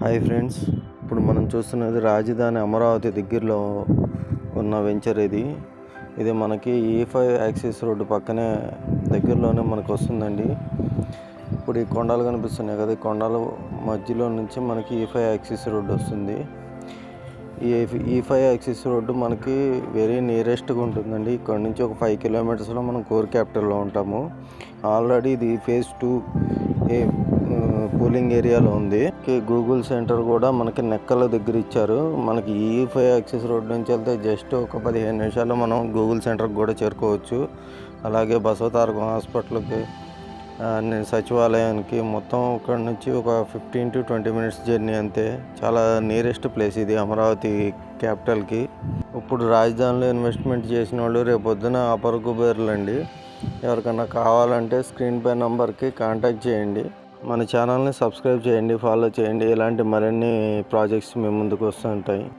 Hi friends. ఇప్పుడు మనం చూస్తున్నది రాజధాని అమరావతి దగ్గరలో ఉన్న వెంచర్ ఇది. ఇది మనకి e ఈ ఫైవ్ యాక్సిస్ రోడ్డు పక్కనే దగ్గరలోనే మనకు వస్తుందండి. ఇప్పుడు ఈ కొండలు కనిపిస్తున్నాయి కదా ఈ కొండల మధ్యలో నుంచి మనకి e ఈ ఫైవ్ యాక్సిస్ రోడ్డు వస్తుంది. ఈ e ఈ ఫైవ్ యాక్సిస్ రోడ్డు మనకి వెరీ నియరెస్ట్గా ఉంటుందండి. ఇక్కడ నుంచి ఒక ఫైవ్ కిలోమీటర్స్లో మనం కోర్ క్యాపిటల్లో ఉంటాము. ఆల్రెడీ ఇది ఫేజ్ టూ ఏ కూలింగ్ ఏరియాలో ఉంది. గూగుల్ సెంటర్ కూడా మనకి నెక్కల దగ్గర ఇచ్చారు. మనకి ఈ ఫైవ్ యాక్సిస్ రోడ్ నుంచి వెళ్తే జస్ట్ ఒక పదిహేను నిమిషాల్లో మనం గూగుల్ సెంటర్కి కూడా చేరుకోవచ్చు. అలాగే బసవతారకం హాస్పిటల్కి సచివాలయానికి మొత్తం ఇక్కడ నుంచి ఒక fifteen to twenty minutes journey అంతే. చాలా నియరెస్ట్ ప్లేస్ ఇది అమరావతి క్యాపిటల్కి. ఇప్పుడు రాజధానిలో ఇన్వెస్ట్మెంట్ చేసిన వాళ్ళు రేపు పొద్దున అపర్ కుబేర్లు ఎవరికన్నా కావాలంటే స్క్రీన్ పై నంబర్కి కాంటాక్ట్ చేయండి. మన ఛానల్ని సబ్స్క్రైబ్ చేయండి ఫాలో చేయండి. ఇలాంటి మరిన్ని ప్రాజెక్ట్స్ మీ ముందుకు వస్తుంటాయి